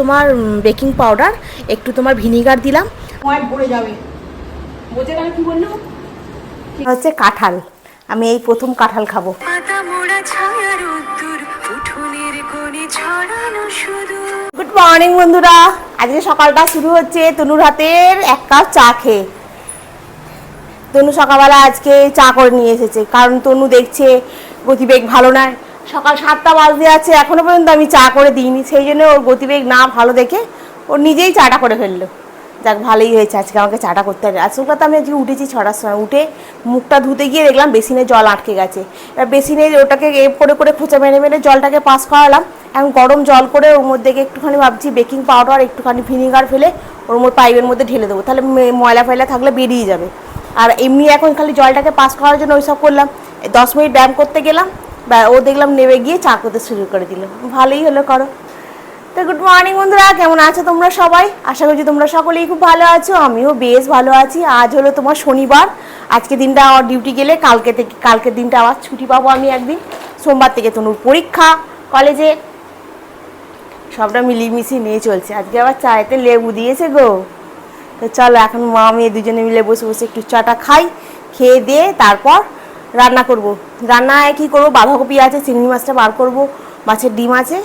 তোমার baking powder একটু তোমার ভিনিগার দিলাম। যাবে। কি বলল? হচ্ছে কাঁঠাল। আমি এই প্রথম কাঁঠাল খাব। গুড মর্নিং বন্ধুরা। আজকে সকালটা শুরু হচ্ছে তনুর হাতের এক কাপ চা খেয়ে। তনু সকালবেলা আজকে চা করে নিয়ে এসেছে। কারণ তনু দেখছে গতিবেগ ভালো নয়। সকাল সাতটা বাজতে আছে, এখনও পর্যন্ত আমি চা করে দিইনি, সেই জন্য ওর গতিবেগ না ভালো দেখে ওর নিজেই চাটা করে ফেলল। যাক, ভালোই হয়েছে, আজকে আমাকে চাটা করতে হবে। আসল কথা আমি আজকে উঠেছি ছটার সময়, উঠে মুখটা ধুতে গিয়ে দেখলাম বেসিনে জল আটকে গেছে। এবার বেসিনে ওটাকে এ করে করে খোঁচা মেরে মেরে জলটাকে পাস করালাম। এখন গরম জল করে ওর মধ্যে একটুখানি ভাবছি বেকিং পাউডার, একটুখানি ভিনিগার ফেলে ওর মধ্যে পাইপের মধ্যে ঢেলে দেবো। তাহলে ময়লা ফয়লা থাকলে বেরিয়ে যাবে। আর এমনি এখন খালি জলটাকে পাস করার জন্য ওইসব করলাম। দশ মিনিট ব্যায়াম করতে গেলাম ও দেখলাম নেমে গিয়ে চা করতে শুরু করে দিল। ভালোই হলো, করো। তো গুড মর্নিং বন্ধুরা, কেমন আছো তোমরা সবাই? আশা করছি তোমরা সকলেই খুব ভালো আছো, আমিও বেশ ভালো আছি। আজ হলো তোমার শনিবার। আজকে দিনটা আমার ডিউটি গেলে কালকে থেকে কালকের দিনটা আবার ছুটি পাবো আমি একদিন। সোমবার থেকে তনুর পরীক্ষা কলেজে সবটা মিলিয়ে নিয়ে চলছে। আজকে আবার চায়েতে লেবু দিয়েছে গো। তো চলো, এখন মা মেয়ে দুজনে মিলে বসে বসে একটু চাটা খাই, খেয়ে দিয়ে তারপর রান্না করব। রান্নায় কী করব? বাঁধাকপি আছে, চিংড়ি মাছটা বার করব। মাছের ডিম আছে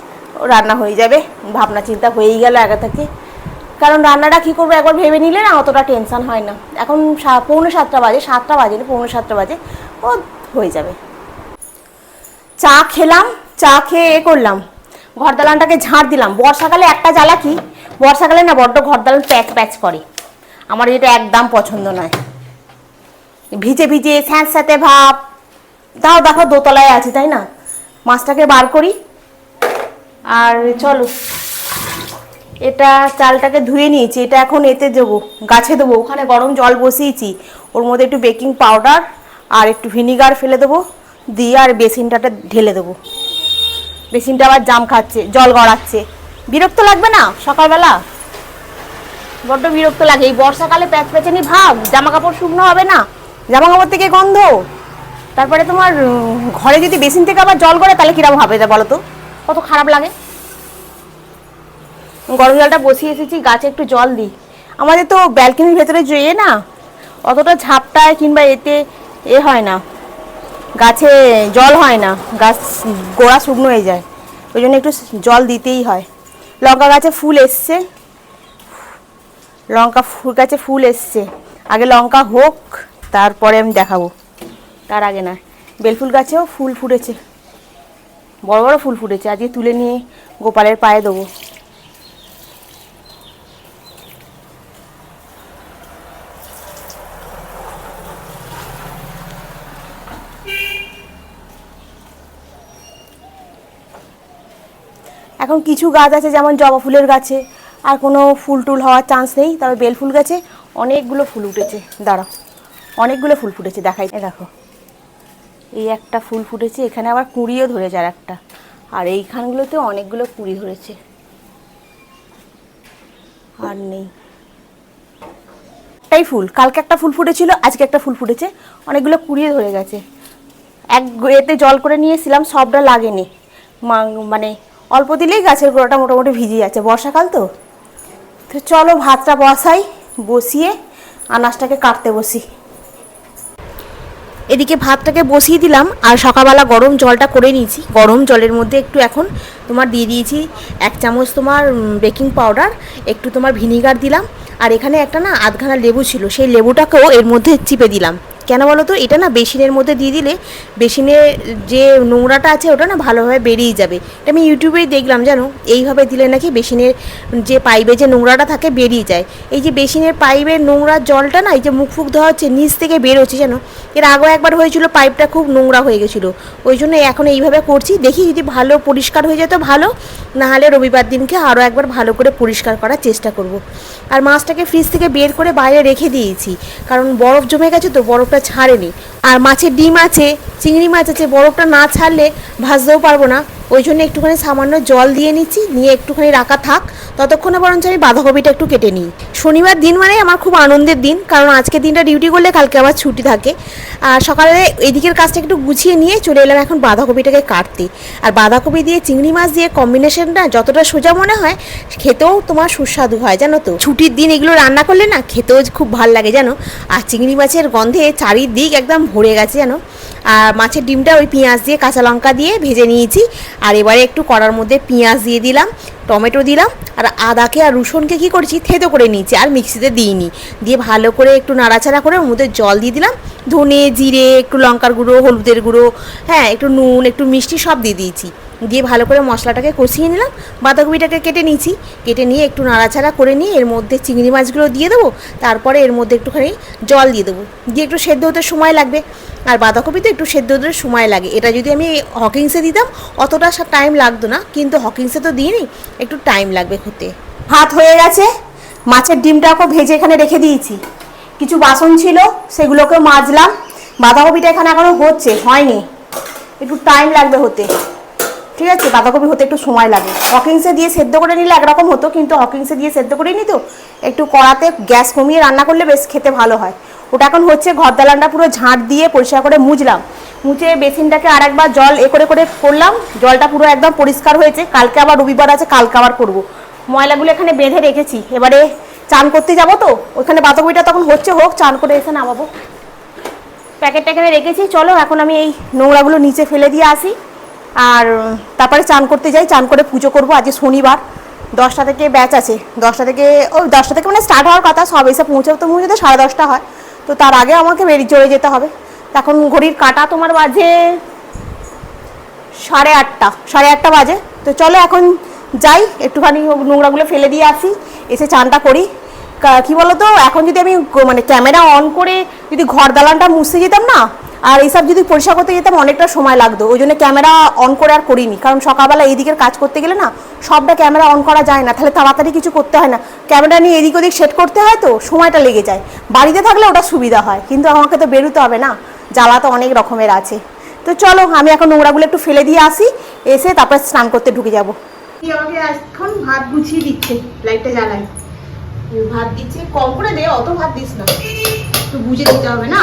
রান্না হয়ে যাবে। ভাবনা চিন্তা হয়েই গেল আগে থেকে। কারণ রান্নাটা কী করব একবার ভেবে নিলে না অতটা টেনশন হয় না। এখন পৌনে সাতটা বাজে সাতটা বাজে না পৌনে সাতটা বাজে। ও হয়ে যাবে। চা খেলাম, চা খেয়ে এ করলাম। ঘর দালানটাকে ঝাড় দিলাম। বর্ষাকালে একটা জ্বালা কি? বর্ষাকালে না বড্ড ঘর দালান প্যাচ প্যাচ করে। আমার এটা একদম পছন্দ নয়। ভিজে ভিজে, স্যাঁত স্যাঁতে ভাব। তাও দেখো দোতলায় আছে, তাই না? মাছটাকে বার করি। আর চলো, এটা চালটাকে ধুয়ে নিয়েছি, এটা এখন এতে দেবো, গাছে দেবো। ওখানে গরম জল বসিয়েছি, ওর মধ্যে একটু বেকিং পাউডার আর একটু ভিনিগার ফেলে দেবো, দিয়ে আর বেসিনটাটা ঢেলে দেবো। বেসিনটা আবার জাম খাচ্ছে, জল গড়াচ্ছে। বিরক্ত লাগবে না সকালবেলা? বড্ড বিরক্ত লাগে, এই বর্ষাকালে প্যাচ প্যাচানি ভাব জামা কাপড় শুকনো হবে না? জামা কাপড় থেকে গন্ধ? তারপরে তোমার ঘরে যদি বেসিন থেকে আবার জল করে তাহলে কীরকম হবে বলো তো? কত খারাপ লাগে। গরম জলটা বসিয়ে এসেছি, গাছে একটু জল দিই। আমাদের তো ব্যালকনির ভেতরে যে না, অতটা ঝাপটায় কিংবা এতে এ হয় না। গাছে জল হয় না, গাছ গোড়া শুকনো হয়ে যায়। ওই জন্য একটু জল দিতেই হয়। লঙ্কা গাছে ফুল এসছে। লঙ্কা ফুল গাছে ফুল এসছে। আগে লঙ্কা হোক তারপরে আমি দেখাবো। তার আগে না, বেলফুল গাছেও ফুল ফুটেছে। বড় বড় ফুল ফুটেছে। আজকে তুলে নিয়ে গোপালের পায়ে দেবো। এখন কিছু গাছ আছে, যেমন জবা ফুলের গাছে। আর কোনো ফুল টুল হওয়ার চান্স নেই, তবে বেল ফুল গাছে অনেকগুলো ফুল উঠেছে। দাঁড়াও। অনেকগুলো ফুল ফুটেছে, দেখাই। দেখো। এই একটা ফুল ফুটেছে, এখানে আবার কুঁড়িও ধরেছে আর একটা আর এইখানগুলোতে অনেকগুলো কুঁড়ি ধরেছে। আর নেই। একটাই ফুল, কালকে একটা ফুল ফুটেছিল, আজকে একটা ফুল ফুটেছে। অনেকগুলো কুড়িয়ে ধরে গেছে। এক এতে জল করে নিয়েছিলাম, সবটা লাগেনি। মানে অল্প দিলেই গাছের গোড়াটা মোটামুটি ভিজে যাচ্ছে বর্ষাকাল তো? তো চলো ভাতটা বসাই, বসিয়ে আনাজটাকে কাটতে বসি। এদিকে ভাতটাকে বসিয়ে দিলাম, আর সকালবেলা গরম জলটা করে নিয়েছি। গরম জলের মধ্যে একটু এখন তোমার দিয়ে দিয়েছি এক চামচ তোমার বেকিং পাউডার একটু তোমার ভিনিগার দিলাম। আর এখানে একটা না আধখানা লেবু ছিল, সেই লেবুটাকেও এর মধ্যে চিপে দিলাম। কেন বলো তো? এটা না বেসিনের মধ্যে দিয়ে দিলে বেসিনে যে নোংরাটা আছে ওটা না ভালোভাবে বেরিয়ে যাবে। এটা আমি ইউটিউবেই দেখলাম, জানো? এইভাবে দিলে নাকি বেসিনের যে পাইপে যে নোংরাটা থাকে বেরিয়ে যায়। এই যে বেসিনের পাইপের নোংরা জলটা না, এই যে মুখ ফুক ধোয়া হচ্ছে, নিচ থেকে বের হচ্ছে জানো? এর আগেও একবার হয়েছিল পাইপটা খুব নোংরা হয়ে গেছিল। ওই জন্য এখন এইভাবে করছি। দেখি যদি ভালো পরিষ্কার হয়ে যেত ভালো, নাহলে রবিবার দিনকে আরও একবার ভালো করে পরিষ্কার করার চেষ্টা করব। আর মাছটাকে ফ্রিজ থেকে বের করে বাইরে রেখে দিয়েছি। কারণ বরফ জমে গেছে তো, বরফটা ছাড়েনি। আর মাছের ডিম আছে চিংড়ি মাছ আছে বরফটা না ছাড়লে ভাজতেও পারব না। ওই জন্য একটুখানি সামান্য জল দিয়ে নিচ্ছি, নিয়ে একটুখানি রাখা থাক। ততক্ষণে বরঞ্চ আমি বাঁধাকপিটা একটু কেটে নিই। শনিবার দিন মানে আমার খুব আনন্দের দিন, কারণ আজকে দিনটা ডিউটি করলে কালকে আবার ছুটি থাকে। আর সকালে এদিকের কাজটা একটু গুছিয়ে নিয়ে চলে এলাম এখন বাঁধাকপিটাকে কাটতে। আর বাঁধাকপি দিয়ে চিংড়ি মাছ দিয়ে কম্বিনেশনটা যতটা সোজা মনে হয়, খেতেও তোমার সুস্বাদু হয়, জানো তো? ছুটির দিন এগুলো রান্না করলে না খেতেও খুব ভালো লাগে, জানো? আর চিংড়ি মাছের গন্ধে চারিদিক একদম ভরে গেছে, জানো? আর মাছের ডিমটা ওই পেঁয়াজ দিয়ে, কাঁচা লঙ্কা দিয়ে ভেজে নিয়েছি। আর এবারে একটু কড়ার মধ্যে পেঁয়াজ দিয়ে দিলাম, টমেটো দিলাম, আর আদাকে আর রসুনকে কী করেছি, থেতো করে নিয়েছি, আর মিক্সিতে দিইনি। দিয়ে ভালো করে একটু নাড়াচাড়া করে ওর মধ্যে জল দিয়ে দিলাম, ধনে, জিরে, একটু লঙ্কার গুঁড়ো, হলুদের গুঁড়ো হ্যাঁ একটু নুন, একটু মিষ্টি সব দিয়ে দিয়েছি। দিয়ে ভালো করে মশলাটাকে কষিয়ে নিলাম। বাঁধাকপিটাকে কেটে নিয়েছি। কেটে নিয়ে একটু নাড়াচাড়া করে নিয়ে এর মধ্যে চিংড়ি মাছগুলো দিয়ে দেবো। তারপরে এর মধ্যে একটুখানি জল দিয়ে দেবো। দিয়ে একটু সেদ্ধ হতে সময় লাগবে। আর বাঁধাকপি তো একটু সেদ্ধ হতে সময় লাগে। এটা যদি আমি হকিংসে দিতাম, অতটা টাইম লাগতো না। কিন্তু হকিংসে তো দিইনি, একটু টাইম লাগবে হতে ভাত হয়ে গেছে। মাছের ডিমটাকে ভেজে এখানে রেখে দিয়েছি। কিছু বাসন ছিল, সেগুলোকে মাজলাম। বাঁধাকপিটা এখানে এখনও হচ্ছে, হয়নি। একটু টাইম লাগবে হতে। ঠিক আছে, বাঁধাকপি হতে একটু সময় লাগে। হকিংসে দিয়ে সেদ্ধ করে নিলে একরকম হতো, কিন্তু হকিংসে দিয়ে সেদ্ধ করে নিই তো। একটু কড়াতে গ্যাস কমিয়ে রান্না করলে বেশ খেতে ভালো হয়। ওটা এখন হচ্ছে ঘর দালানটা পুরো ঝাঁট দিয়ে পরিষ্কার করে মুছলাম মুছে বেসিনটাকে আর একবার জল এ করে করে করলাম। জলটা পুরো একদম পরিষ্কার হয়েছে। কালকে আবার রবিবার আছে, কালকে আবার করব। ময়লাগুলো এখানে বেঁধে রেখেছি। এবারে চান করতে যাব তো? ওখানে বাঁধাকপিটা তখন হচ্ছে হোক, চান করে এসে নামাবো। প্যাকেটটা এখানে রেখেছি। চলো, এখন আমি এই নোংরাগুলো নিচে ফেলে দিয়ে আসি। আর তারপরে চান করতে যাই, চান করে পুজো করব। আজকে শনিবার, দশটা থেকে ব্যাচ আছে। দশটা থেকে ওই দশটা থেকে মানে স্টার্ট হওয়ার কথা, সব এসে পৌঁছাতে তো পৌঁছাতে সাড়ে দশটা হয়। তো তার আগে আমাকে বেরিয়ে চলে যেতে হবে। তখন ঘড়ির কাটা তোমার বাজে সাড়ে আটটা সাড়ে আটটা বাজে। তো চলো এখন যাই, একটুখানি নোংরাগুলো ফেলে দিয়ে আসি, এসে চানটা করি। কা- কি বলতো, এখন যদি আমি মানে ক্যামেরা অন করে যদি ঘর দালানটা মুছতে যেতাম না আর এইসব যদি পরিষ্কার করতে যেতাম অনেকটা সময় লাগতো। ওই জন্য ক্যামেরা অন করে আর করিনি। কারণ সকালবেলা এইদিকের কাজ করতে গেলে না, সবটা ক্যামেরা অন করা যায় না। তাহলে তাড়াতাড়ি কিছু করতে হয় না। ক্যামেরা নিয়ে এদিক ওদিক সেট করতে হয় তো, সময়টা লেগে যায়। বাড়িতে থাকলে ওটা সুবিধা হয়, কিন্তু আমাকে তো বেরোতে হবে না। জ্বালা তো অনেক রকমের আছে। তো চলো, আমি এখন নোংরাগুলো একটু ফেলে দিয়ে আসি, এসে তারপর স্নান করতে ঢুকে যাব। এখন ভাত গুছিয়ে দিচ্ছে লাইটটা জ্বালাই। ভাত দিচ্ছে, কম করে দে, অত ভাত দিস না। একটু বুঝে দিতে হবে না?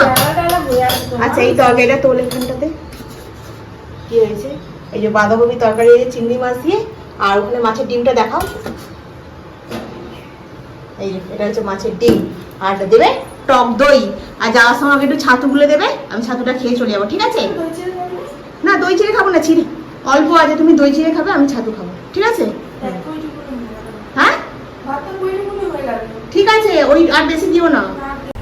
আচ্ছা এই তরকারিটা তোল এখানটাতে। কি হয়েছে? এই যে বাঁধাকপি তরকারি চিংড়ি মাছ দিয়ে আর ওখানে মাছের ডিমটা দেখাও। এই এটা হচ্ছে মাছের ডিম। আর দেবে টক দই। আর যাওয়ার সময় আমাকে একটু ছাতু গুলে দেবে আমি ছাতুটা খেয়ে চলে যাব ঠিক আছে? না দই চিড়ে খাব না চিড়ে অল্প আছে তুমি দই চিড়ে খাবে আমি ছাতু খাব ঠিক আছে? হ্যাঁ ঠিক আছে ওই আর বেশি দিও না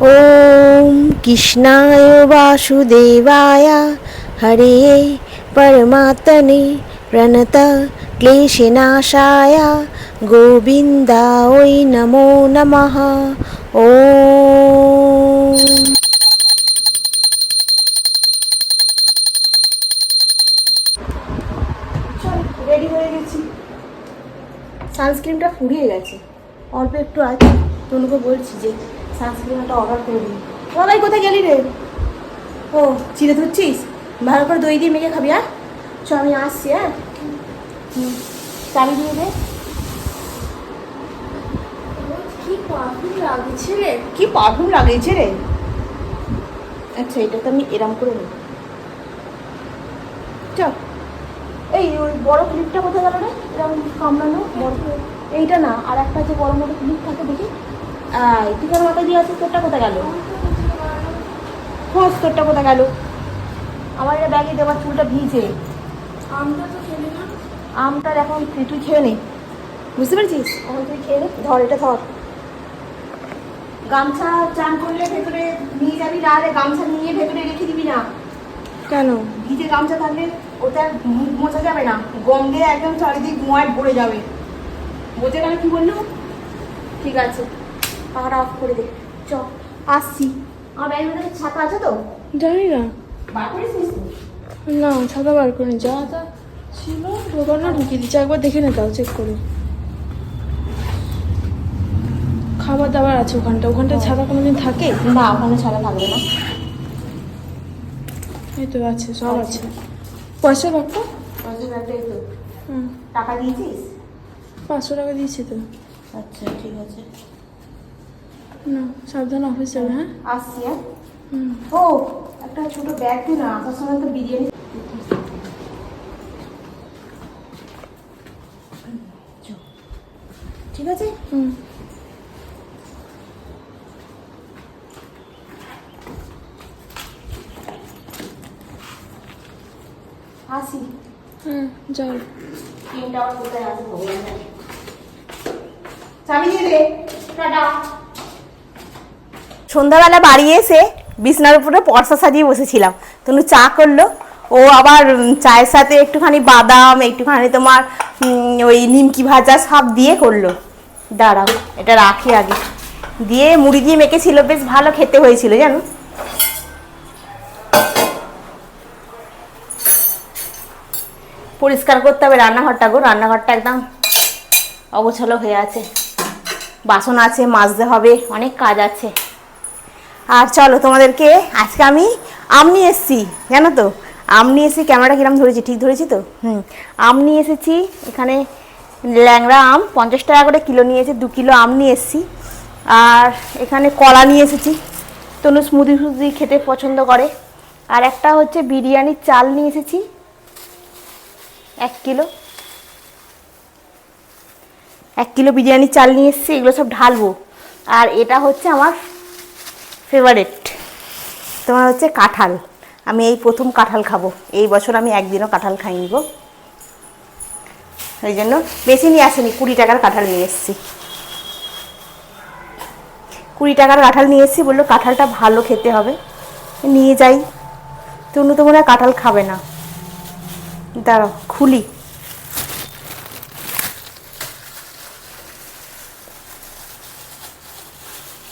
ওম কৃষ্ণায় বাসুদেবায় হরে পরমাত্মনে প্রণত ক্লেশনাশায় গোবিন্দায় নমো নমঃ ওম রেডি হয়ে গেছি। সানস্ক্রিনটা ফুরিয়ে গেছে। অল্প একটু আছে তনুকে বলছি যে সানস্ক্রিনটা অর্ডার করে দিই বাবাই কোথায় গেলি রে? ও চিড়ে ধরছিস? ভালো করে দই দিয়ে মেখে খাবি হ্যাঁ? চ আমি আসছি হ্যাঁ? চাবি দিয়ে দে। কি পাখি লাগছে রে? কি পারফিউম লাগিয়েছে রে? আচ্ছা এটা তো আমি এরম করে নেব। চ এই ওই বড় ক্লিপটা কোথায় গেল রে? এরকম কামড়ানো? বড় এইটা না আর একটা যে বড় মতো ক্লিপ থাকে দেখি। আই তুই কেন মাথায় দিয়ে আছিস তোরটা কোথায় গেল? খোঁজ তোরটা কোথায় গেল? আমার এটা ব্যাগে দেওয়ার চুলটা ভিজে। আমটা তো খেলি না। আমটার এখন তুই খেয়ে নে। বুঝতে পেরেছিস? এখন তুই খেয়ে নে। ধর এটা ধর। গামছা চান করলে ভেতরে নিয়ে যাবি না আরে গামছা নিয়ে ভেতরে রেখে দিবি না। কেন? ভিজে গামছা থাকলে ওটা মুখ মোছা যাবে না। গন্ধে একদম চারিদিক মোয়ায় ভরে যাবে। বোঝে না কি বলল? ঠিক আছে। অফ করে দে। চ আসছি। আমার ব্যাগের মধ্যে ছাতা আছে তো? জানি না। বার করিস নিস না ছাতা বার করে যা তা ছিল দোকানে ঢুকিয়ে দিচ্ছে একবার দেখে নে তাও চেক করে। খাবার দাবার আছে ওখানটা। ওখানটা ছাতা কোনোদিন থাকে? না ওখানে ছাতা থাকবে না। এই তো আছে সব আছে। পয়সা তো। হুম। টাকা দিয়েছিস? পাঁচশো টাকা দিয়েছি তো। আচ্ছা ঠিক আছে। না সাবধান অফিস যাবে হ্যাঁ? আসছি হ্যাঁ? ও একটা ছোট ব্যাগ দিন আসার সময় তো বিরিয়ানি। ঠিক আছে? হুম। আসি। যাও। ট্রেনটা কোথায় আছে চাবি দিয়ে দে। টাটা। সন্ধ্যাবেলা বাড়ি এসে বিছনার উপরে পরসা সাজিয়ে বসেছিলাম। তনু চা করল, ও আবার চায়ের সাথে একটুখানি বাদাম, একটুখানি তোমার ওই নিমকি ভাজা সব দিয়ে করল। দাঁড়াও, এটা রাখি আগে। দিয়ে মুড়ি দিয়ে মেখেছিল, বেশ ভালো খেতে হয়েছিল, জানো? পরিষ্কার করতে হবে রান্নাঘরটা গো, রান্নাঘরটা একদম অগোছালো হয়ে আছে। বাসন আছে, মাজতে হবে, অনেক কাজ আছে। আর চলো, তোমাদেরকে আজকে আমি আম নিয়ে এসেছি, জানো তো? আম নিয়ে এসেছি, ক্যামেরাটা কিরম ধরেছি? ঠিক ধরেছি তো? হুম। আম নিয়ে এসেছি, এখানে ল্যাংড়া আম, পঞ্চাশ টাকা করে কিলো নিয়ে এসেছি দু কিলো আম নিয়ে এসেছি। আর এখানে কলা নিয়ে এসেছি, তনু স্মুদি সুদি খেতে পছন্দ করে। আর একটা হচ্ছে বিরিয়ানির চাল নিয়ে এসেছি, এক কিলো। এক কিলো বিরিয়ানির চাল নিয়ে এসেছি, এগুলো সব ঢালবো। আর এটা হচ্ছে আমার ফেভারেট তোমার হচ্ছে কাঁঠাল। আমি এই প্রথম কাঁঠাল খাব। এই বছর আমি একদিনও কাঁঠাল খাইনি গো। ওই জন্য বেশি নিয়ে আসেনি, কুড়ি টাকার কাঁঠাল নিয়ে এসেছি। কুড়ি টাকার কাঁঠাল নিয়ে এসেছি, বলল কাঁঠালটা ভালো খেতে হবে। নিয়ে যাই। তো মনে হয় কাঁঠাল খাবে না। দাঁড়াও, খুলি।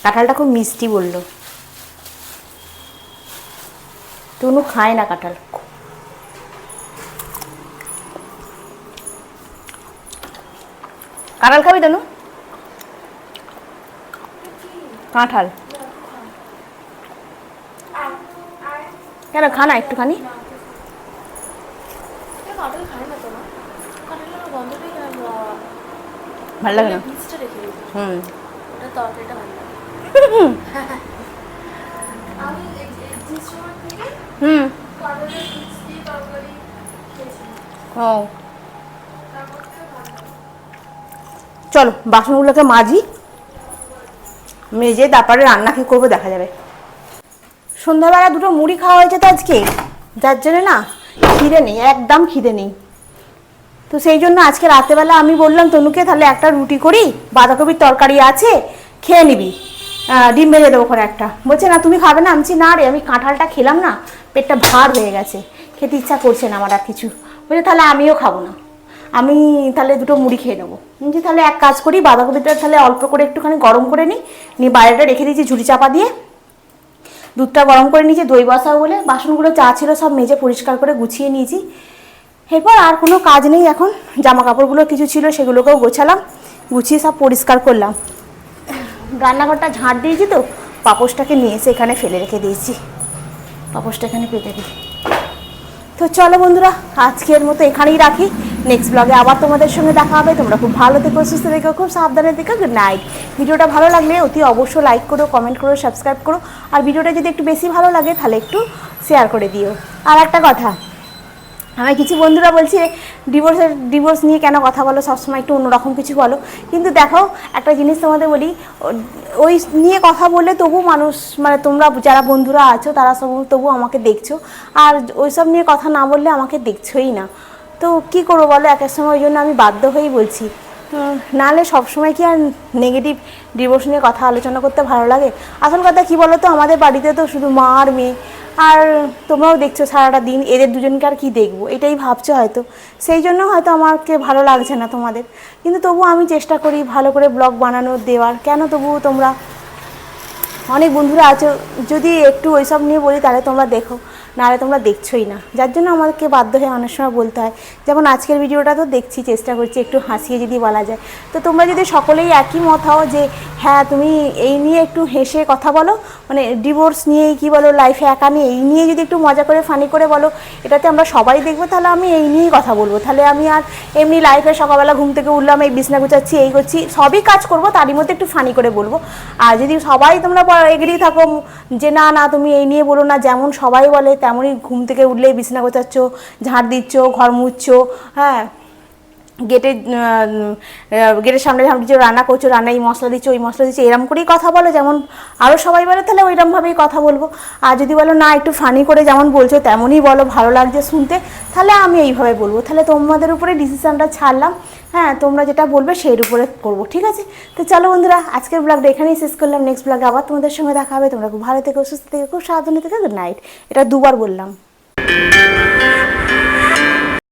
কাঁঠালটা খুব মিষ্টি বলল। তনু খায় না কাঁঠাল। কাঁঠাল খাবি তনু? কাঁঠাল। কেন খা না একটুখানি? ভালো লাগে না? হুম। তরকারিটা ভালো লাগে হুম। ও। চলো বাসনগুলোকে মাজি মেজে তারপরে রান্না কি করব দেখা যাবে। সন্ধ্যাবেলা দুটো মুড়ি খাওয়া হয়েছে তো আজকে যার জন্য না খিদে নেই একদম খিদে নেই। তো সেই জন্য আজকে রাতেবেলা আমি বললাম তনুকে তাহলে একটা রুটি করি বাঁধাকপির তরকারি আছে খেয়ে নিবি। ডিম ভেজে দেবো ওখানে একটা। বলছে, না, তুমি খাবে না। আমি না রে, আমি কাঁঠালটা খেলাম না, পেটটা ভার হয়ে গেছে। খেতে ইচ্ছা করছে না আমার আর কিছু। বলছে, তাহলে আমিও খাব না। আমি তাহলে দুটো মুড়ি খেয়ে নেব। বলছি, তাহলে এক কাজ করি, বাঁধাকপিটা তাহলে অল্প করে একটুখানি গরম করে নিই। নিয়ে বাইরেটা রেখে দিয়েছি ঝুড়ি চাপা দিয়ে। দুধটা গরম করে নিয়েছি, দই বসাও বলে। বাসনগুলো চা ছিল সব মেজে পরিষ্কার করে গুছিয়ে নিয়েছি। এরপর আর কোনো কাজ নেই এখন। জামা কাপড়গুলো কিছু ছিল সেগুলোকেও গোছালাম। গুছিয়ে সব পরিষ্কার করলাম। রান্নাঘরটা ঝাঁট দিয়েছি তো, পাপোশটাকে নিয়ে এসে এখানে ফেলে রেখে দিয়েছি। পাপোশটা এখানে পেতে দিই। তো চলো বন্ধুরা, আজকের মতো এখানেই রাখি। নেক্সট ব্লগে আবার তোমাদের সঙ্গে দেখা হবে। তোমরা খুব ভালো থেকো, সুস্থ থেকো, খুব সাবধানে থেকো। গুড নাইট ভিডিওটা ভালো লাগলে অতি অবশ্য লাইক করো কমেন্ট করো সাবস্ক্রাইব করো। আর ভিডিওটা যদি একটু বেশি ভালো লাগে, তাহলে একটু শেয়ার করে দিও। আর একটা কথা আমার কিছু বন্ধুরা বলছে ডিভোর্সের ডিভোর্স নিয়ে কেন কথা বলো? সবসময় একটু অন্যরকম কিছু বলো। কিন্তু দেখো, একটা জিনিস তোমাদের বলি ওই নিয়ে কথা বললে তবু মানুষ মানে তোমরা যারা বন্ধুরা আছো, তারা সব, তবু আমাকে দেখছ। আর ওইসব নিয়ে কথা না বললে আমাকে দেখছোই না। তো কি করব বলো? এক এক সময় ওই জন্য আমি বাধ্য হয়েই বলছি। নাহলে সবসময় কি আর নেগেটিভ ডিভোর্স নিয়ে কথা আলোচনা করতে ভালো লাগে? আসল কথা কি বলো তো আমাদের বাড়িতে তো শুধু মা আর মেয়ে। আর তোমরাও দেখছ সারাটা দিন এদের দুজনকে আর কি দেখব? এটাই ভাবছ হয়তো। সেই জন্য হয়তো আমাকে ভালো লাগছে না তোমাদের। কিন্তু তবু আমি চেষ্টা করি ভালো করে ব্লগ বানানো দেওয়ার। কেন তবু তোমরা? অনেক বন্ধুরা আছো, যদি একটু ওইসব নিয়ে বলি তাহলে তোমরা দেখো। নাহলে তোমরা দেখছোই না। যার জন্য আমাকে বাধ্য হয়ে অনেক সময় বলতে হয়, যেমন আজকের ভিডিওটা তো দেখছি, চেষ্টা করছি একটু হাসিয়ে যদি বলা যায়। তো তোমরা যদি সকলেই একই মত হও যে হ্যাঁ তুমি এই নিয়ে একটু হেসে কথা বলো মানে ডিভোর্স নিয়ে কি বলো লাইফে একা নিয়ে, এই নিয়ে যদি একটু মজা করে ফানি করে বলো, এটাতে আমরা সবাই দেখব, তাহলে আমি এই নিয়েই কথা বলব। তাহলে আমি আর এমনি লাইফে সকালবেলা ঘুম থেকে উঠলাম, এই বিছনা গুছাচ্ছি, এই করছি, সবই কাজ করব, তারই মধ্যে একটু ফানি করে বলব। আর যদি সবাই তোমরা এগিয়ে থাকো, যে না না, তুমি এই নিয়ে বলো না, যেমন সবাই বলে তেমনই ঘুম থেকে উঠলেই বিছনা গোছাচ্ছ ঝাড় দিচ্ছ, ঘর মুছছো হ্যাঁ? গেটে গেটের সামনে সামনে দিচ্ছ রান্না করছ রান্না এই মশলা দিচ্ছ, ওই মশলা দিচ্ছ, এরম করেই কথা বলো। যেমন আরও সবাই বলে, তাহলে ওইরকমভাবেই কথা বলব। আর যদি বলো, না, একটু ফানি করে যেমন বলছো, তেমনই বলো, ভালো লাগছে শুনতে, তাহলে আমি এইভাবে বলব। তাহলে তোমাদের উপরে ডিসিশনটা ছাড়লাম। হ্যাঁ তোমরা যেটা বলবে সেই উপরে করব, ঠিক আছে? তো চলো বন্ধুরা, আজকের ব্লগটা এখানেই শেষ করলাম। নেক্সট ব্লগে আবার তোমাদের সঙ্গে দেখা হবে। তোমরা খুব ভালো থেকে, সুস্থ থেকে, খুব সাবধানে থেকে। গুড নাইট এটা দুবার বললাম।